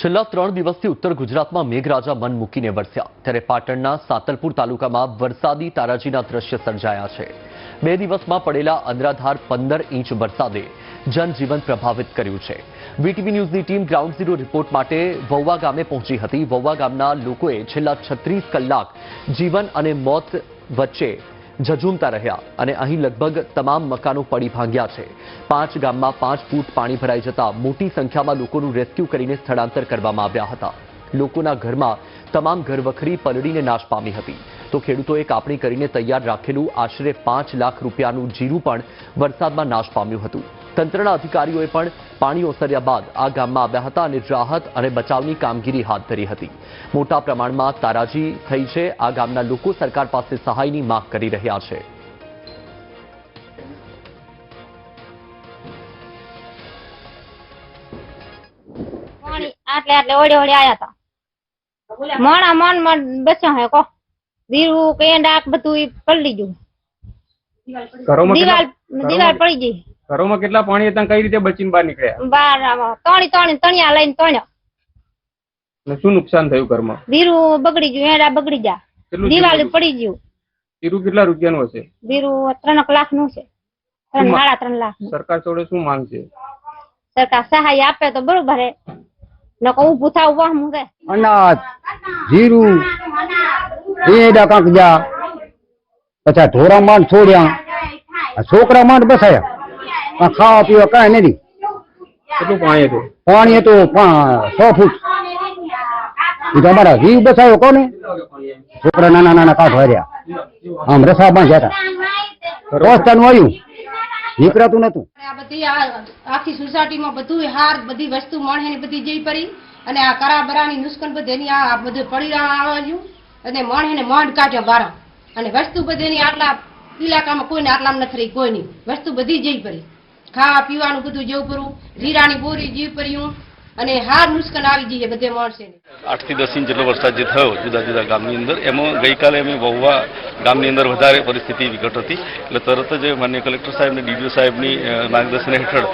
છેલ્લા ત્રણ દિવસથી ઉત્તર ગુજરાતમાં મેઘરાજા મન મૂકીને વરસ્યા. ત્યારે પાટણના સાતલપુર તાલુકામાં વરસાદી તારાજીના દ્રશ્ય સર્જાયા છે. બે દિવસમાં પડેલા અંદરાધાર પંદર ઇંચ વરસાદે જનજીવન પ્રભાવિત કર્યું છે. વીટીવી ન્યૂઝની ટીમ ગ્રાઉન્ડ ઝીરો રિપોર્ટ માટે વૌવા ગામે પહોંચી હતી. વૌવા ગામના લોકોએ છેલ્લા છત્રીસ કલાક જીવન અને મોત વચ્ચે ઝઝૂમતા રહ્યા અને અહીં લગભગ તમામ મકાનો પડી ભાંગ્યા છે. પાંચ ગામમાં પાંચ ફૂટ પાણી ભરાઈ જતા મોટી સંખ્યામાં લોકોનું રેસ્ક્યુ કરીને સ્થળાંતર કરવામાં આવ્યા હતા. લોકોના ઘરમાં તમામ ઘરવખરી પલળીને નાશ પામી હતી. તો ખેડૂતોએ કાપણી કરીને તૈયાર રાખેલું આશરે પાંચ લાખ રૂપિયાનું જીરું પણ વરસાદમાં નાશ પામ્યું હતું. તંત્રના અધિકારીઓએ પણ પાણી ઓસર્યા બાદ આ ગામમાં આવ્યા હતા અને રાહત અને બચાવની કામગીરી હાથ ધરી હતી. મોટા પ્રમાણમાં તારાજી થઈ છે. આ ગામના લોકો સરકાર પાસે સહાયની માંગ કરી રહ્યા છે. પાણી આટલે આટલે ઓડે ઓડે આયા તા. મોણા મન મન બચ્યા હે કો. દીરું કે ડાક બધું પલળી ગયું. દિવાલ દિવાલ પડી ગઈ. ઘરોમાં કેટલા પાણી હતા કઈ રીતે બચીને બહાર નીકળ્યા? બાર તણી તણી તણિયા લઈને તણ્યો. અને શું નુકસાન થયું ઘરમાં? ધીરું બગડી ગયું એડા બગડી ગયા. દિવાલ પડી ગયું. જીરું કેટલા રૂપિયાનું હશે? ધીરું ત્રણક લાખનું છે. ત્રણ સાડા ત્રણ લાખ સરકાર જોડે શું માંગ છે? સરકાર સહાય આપે તો બરોબર હે. નકો ઉભું થાવ વાહ મુકે અનાજ જીરું એડા કાંક જા પછી ઢોરા માંડ છોડ્યા. આ છોકરા માંડ બસાયા. આ ખાવા પીવા કાંઈ નથી. કેટલું પાણી હતું? પાણી હતું સો ફૂટ. એ તો અમારા જીવ બસાયો કોને? છોકરા નાના નાના કાંઠ વાર્યા આમ રસામાં જતા રસ્તાનું આવ્યું. નીકળાતું નતું આ બધી આખી સોસાયટીમાં બધું હાર બધી વસ્તુ મળે ને બધી જઈ પડી. અને આ કરાબરાની નુસ્કન બધેની આ આ બધું પડી આવ્યું. અને મળે ને માંડ કાઢ્યા બારા અને વસ્તુ બધીની આટલા ઇલાકામાં કોઈને આટલામાં નથી રહી કોઈ નહીં વસ્તુ બધી જઈ પડી. ખાવા પીવાનું બધું જેવું પડ્યું જીરાની બોરી જીવ પડ્યું અને હાર નુસ્કન આવી જઈએ, બધે મળશે આઠ આઠથી દસ ઇંચ જેટલો વરસાદ જે થયો, જુદા જુદા ગામની અંદર, એમાં ગઈકાલે અમે વહુવા ગામની અંદર વધારે પરિસ્થિતિ વિકટ હતી. એટલે તરત જ માન્ય કલેક્ટર સાહેબ અને ડીડીઓ સાહેબની માર્ગદર્શન હેઠળ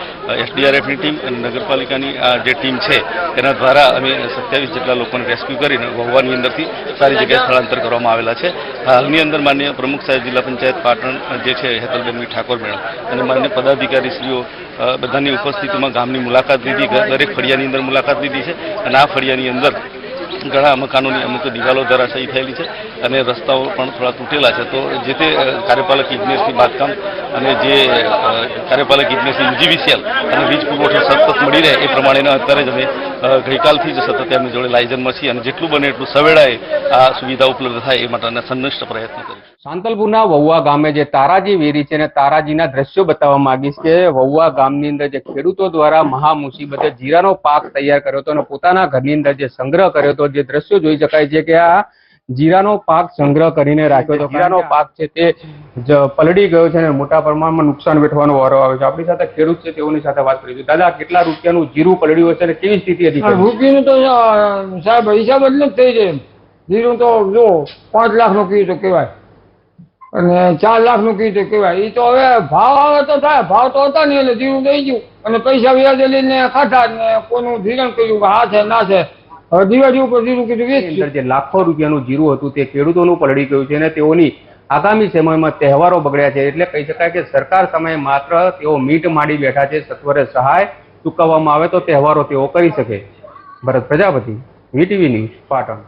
એસડીઆરએફની ટીમ અને નગરપાલિકાની આ જે ટીમ છે, એના દ્વારા અમે સત્યાવીસ જેટલા લોકોને રેસ્ક્યુ કરીને વહુવાની અંદરથી સારી જગ્યાએ સ્થળાંતર કરવામાં આવેલા છે. હાલની અંદર માન્ય પ્રમુખ સાહેબ જિલ્લા પંચાયત પાટણ જે છે હેતલબેનવી ઠાકોર મેડમ અને માન્ય પદાધિકારીશ્રીઓ બધાની ઉપસ્થિતિમાં ગામની મુલાકાત લીધી દરેક ફળિયાની અંદર મુલાકાત લીધી છે. અને આ ફળિયાની અંદર ઘણા મકાનોની અમુક દિવાલો ધરાશયી થયેલી છે અને રસ્તાઓ પણ થોડા તૂટેલા છે. તો જે તે કાર્યપાલક ઇજનેરથી બાંધકામ અને જે કાર્યપાલક ઇજનેરથી યુજીવીસીએલ અને વીજ પુરવઠો સતત મળી રહે એ પ્રમાણેના અત્યારે જ અમે ગઈકાલથી જ સતત એમની જોડે લાયજનમાં છીએ અને જેટલું બને એટલું સવેળાએ આ સુવિધા ઉપલબ્ધ થાય એ માટેના સંનિષ્ઠ પ્રયત્ન કરીશું. સાંતલપુરના વહુવા ગામે જે તારાજી વેરી છે અને તારાજીના દ્રશ્યો બતાવવા માંગીશ કે વહુવા ગામની અંદર જે ખેડૂતો દ્વારા મહા મુસીબતે જીરાનો પાક તૈયાર કર્યો હતો અને પોતાના ઘરની અંદર જે સંગ્રહ કર્યો હતો, જે દ્રશ્યો જોઈ શકાય છે કે આ જીરાનો પાક સંગ્રહ કરીને રાખ્યો હતો. જીરાનો પાક છે તે પલડી ગયો છે અને મોટા પ્રમાણમાં નુકસાન વેઠવાનો વારો આવ્યો છે. આપણી સાથે ખેડૂત છે, તેઓની સાથે વાત કરીશું. દાદા, કેટલા રૂપિયાનું જીરું પલળ્યું હશે અને કેવી સ્થિતિ હતી રૂપિયાનું તો સાહેબ, હિસાબ જ નથી થઈ જાય જીરું તો, જો, પાંચ લાખનું કીધું કહેવાય. અને ચાર લાખનું કીધું કહેવાય એ તો હવે ભાવ આવે તો થાય, ભાવ તો હતા નહીં, એટલે ધીરું દઈ ગયું. અને પૈસા વ્યાજે લઈને ખાધા ને કોનું ધીરણ કર્યું કે હા છે, ના છે. હવે દિવાળી ઉપર જીરું કીધું જે લાખો રૂપિયાનું જીરું હતું તે ખેડૂતોનું પલળી ગયું છે અને તેઓની આગામી સમયમાં તહેવારો બગડ્યા છે. એટલે કહી શકાય કે સરકાર સમયે માત્ર તેઓ મીટ માંડી બેઠા છે, સત્વરે સહાય ચૂકવવામાં આવે તો તહેવારો તેઓ કરી શકે ભરત પ્રજાપતિ વીટીવી ન્યૂઝ, પાટણ.